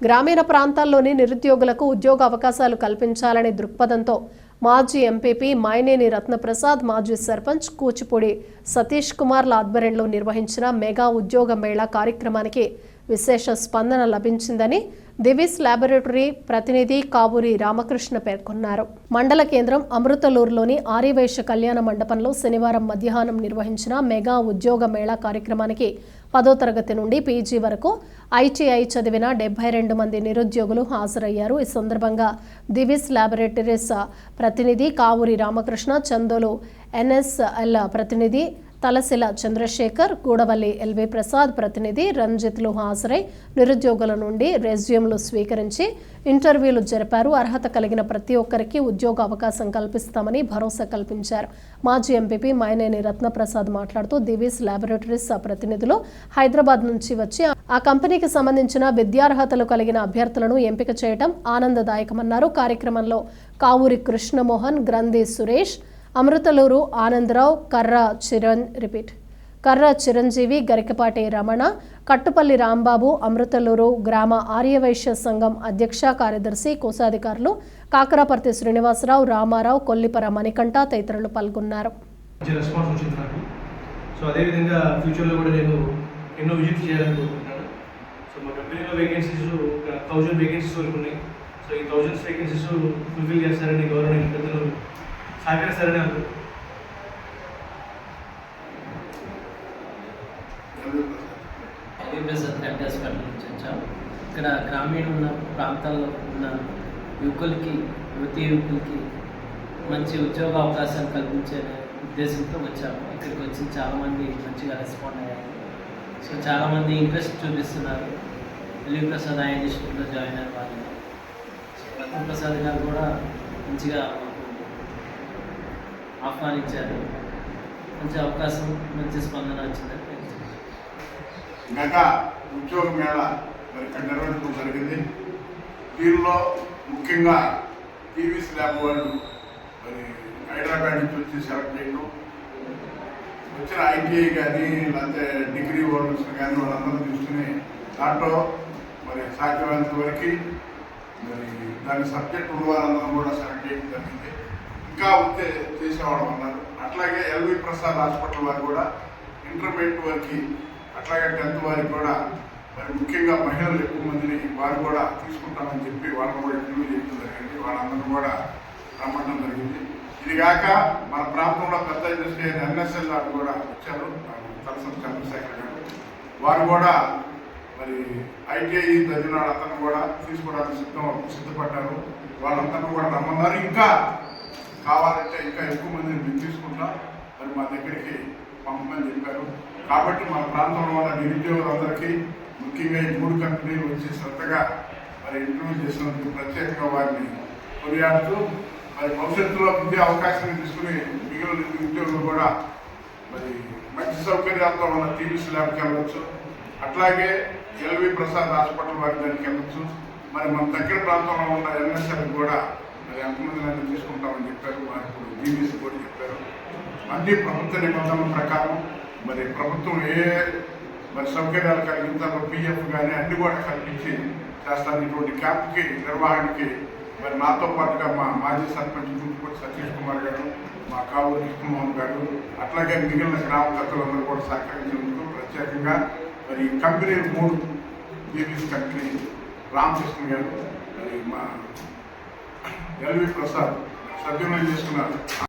గ్రామీణ ప్రాంతాల్లోని నిరుద్యోగులకు ఉద్యోగ అవకాశాలు కల్పించాలనే దృక్పథంతో మాజీ ఎంపీపీ మాయనేని రత్నప్రసాద్ మాజీ సర్పంచ్ కూచిపూడి సతీష్ కుమార్ల ఆధ్వర్యంలో నిర్వహించిన మెగా ఉద్యోగ మేళా కార్యక్రమానికి విశేష స్పందన లభించిందని దివిస్ ల్యాబొరేటరీ ప్రతినిధి కావూరి రామకృష్ణ పేర్కొన్నారు. మండల కేంద్రం అమృతలూరులోని ఆర్యవైశ్య కళ్యాణ మండపంలో శనివారం మధ్యాహ్నం నిర్వహించిన మెగా ఉద్యోగ మేళా కార్యక్రమానికి పదో తరగతి నుండి పీజీ వరకు ఐటీఐ చదివిన డెబ్బై రెండు మంది నిరుద్యోగులు హాజరయ్యారు. ఈ సందర్భంగా దివిస్ ల్యాబొరేటరీస్ ప్రతినిధి కావూరి రామకృష్ణ చందోలు ఎన్ఎస్ఎల్ ప్రతినిధి తలశిల చంద్రశేఖర్ గూడవల్లి ఎల్వి ప్రసాద్ ప్రతినిధి రంజిత్లు హాజరై నిరుద్యోగుల నుండి రెజ్యూమ్లు స్వీకరించి ఇంటర్వ్యూలు జరిపారు. అర్హత కలిగిన ప్రతి ఒక్కరికి ఉద్యోగ అవకాశం కల్పిస్తామని భరోసా కల్పించారు. మాజీ ఎంపీపీ మైనేని రత్నప్రసాద్ మాట్లాడుతూ దివీస్ ల్యాబొరేటరీస్ ప్రతినిధులు హైదరాబాద్ నుంచి వచ్చి ఆ కంపెనీకి సంబంధించిన విద్యార్హతలు కలిగిన అభ్యర్థులను ఎంపిక చేయడం ఆనందదాయకమన్నారు. కార్యక్రమంలో కావూరి కృష్ణమోహన్ గ్రంథి సురేష్ అమృతలూరు ఆనందరావు కర్ర చిరణ్ రిపీట్. కర్ర చిరంజీవి గరికపాటి రమణ కట్టుపల్లి రాంబాబు అమృతలూరు గ్రామ ఆర్యవైశ్య సంఘం అధ్యక్ష కార్యదర్శి కోశాధికారులు కాకరాపర్తి శ్రీనివాసరావు రామారావు కొల్లిపర మణికంఠ తదితరులు పాల్గొన్నారు. సో అదేవిధంగా ఫ్యూచర్లో కూడా నేను ఎన్నో విజిట్ చేయాలనుకుంటున్నాను సో మా కంపెనీలో వేకెన్సీస్ థౌజండ్ వేకెన్సీస్ వరకు ఉన్నాయి. సో ఈ థౌజండ్స్ వేకెన్సీస్ ఫుల్ఫిల్ చేస్తారని గవర్నమెంట్ పెద్దలు సహకరిస్తారని అనుకుంటున్నాను ప్రసాద్ కంటి హాస్పిటల్ నుంచి వచ్చాం. ఇక్కడ గ్రామీణ ఉన్న ప్రాంతాల్లో ఉన్న యువకులకి యువతీ యువకులకి మంచి ఉద్యోగ అవకాశాలు కల్పించే ఉద్దేశంతో వచ్చాము ఇక్కడికి వచ్చి చాలామంది మంచిగా రెస్పాండ్ అయ్యారు. సో చాలామంది ఇంట్రెస్ట్ చూపిస్తున్నారు. ఎల్వి ప్రసాద్ ఆయన స్కూల్లో జాయిన్ అయిన వాళ్ళు. సో ప్రసాద్ గారు కూడా మంచిగా ఆహ్వానించారు. మంచి అవకాశం మంచి స్పందన వచ్చిందని మెగా ఉద్యోగ మేళ మరి ఇక్కడ నిర్వహించడం జరిగింది. దీనిలో ముఖ్యంగా టీవీ స్లాబ్ వాళ్ళు మరి హైదరాబాద్ నుంచి వచ్చి సెలెక్ట్ చేయడం వచ్చిన ఐటీఐ కానీ లేకపోతే డిగ్రీ హోల్డర్స్ కానీ వాళ్ళందరూ తీసుకుని దాంట్లో మరి సాధ్యమైనంత వరకు మరి దాని సబ్జెక్ట్ ఉన్న వాళ్ళందరూ కూడా సెలెక్ట్ చేయడం ఇంకా ఉంటే చేసేవాడు ఉన్నారు. అట్లాగే ఎల్వి ప్రసాద్ హాస్పిటల్ వారు కూడా ఇంటర్మీడియట్ వరకు అట్లాగే టెన్త్ వారికి కూడా మరి ముఖ్యంగా మహిళలు ఎక్కువ మందిని వారు కూడా తీసుకుంటామని చెప్పి వాళ్ళని కూడా ఇంటర్వ్యూ చేయడం జరిగింది. వాళ్ళందరూ కూడా రమ్మడం జరిగింది. ఇది కాక మన ప్రాంతంలో పెద్ద ఇండస్ట్రీ అయిన ఎన్ఎస్ఎల్ వారు కూడా వచ్చారు. తలసం చంద్రశేఖర్ గారు. వారు కూడా మరి ఐటీఐ చదివిన వాళ్ళందరూ కూడా తీసుకోవడానికి సిద్ధం సిద్ధపడ్డారు. వాళ్ళందరూ కూడా రమ్మన్నారు. ఇంకా కావాలంటే ఇంకా ఎక్కువ మందిని మేము తీసుకుంటాం మరి మా దగ్గరికి పంపమని చెప్పారు. కాబట్టి మన ప్రాంతంలో ఉన్న నిరుద్యోగులందరికీ ముఖ్యంగా ఈ మూడు కంపెనీలు వచ్చి శ్రద్ధగా మరి ఇంటర్వ్యూ చేసినందుకు ప్రత్యేకంగా వారిని కొనియాడుతూ మరి భవిష్యత్తులో విద్యా అవకాశం తీసుకుని మిగిలిన నిరుద్యోగులు కూడా మరి మంచి సౌకర్యాలతో ఉన్న టీవీస్ ల్యాబ్కి వెళ్ళవచ్చు అట్లాగే ఎల్వి ప్రసాద్ హాస్పిటల్ వారి దానికి వెళ్ళచ్చు. మరి మన దగ్గర ప్రాంతంలో ఉన్న ఎన్ఎస్ఎల్ కూడా మరి ఎంతమంది నన్ను తీసుకుంటామని చెప్పారు వారు ఇప్పుడు బీబీసీ కూడా చెప్పారు. అన్ని ప్రభుత్వ నిబంధనల ప్రకారం మరి ప్రభుత్వం ఏ మరి సౌకర్యాలు కలిగించాలో పిఎఫ్ కానీ అన్ని కూడా కల్పించి చేస్తారు ఇటువంటి క్యాంప్కి నిర్వహణకి మరి నాతో పాటుగా మా మాజీ సర్పంచ్ గుంటుపూడి సతీష్ కుమార్ గారు మా కావూరు కృష్ణమోహన్ గారు అట్లాగే మిగిలిన గ్రామ పెద్దలందరూ కూడా సహకరించినందుకు ప్రత్యేకంగా మరి కంపెనీ మూడు బీబీసీ కంపెనీ రామకృష్ణ గారు మరి మా ఎల్వి ప్రసాద్ సభ్యులను చేసుకున్నారు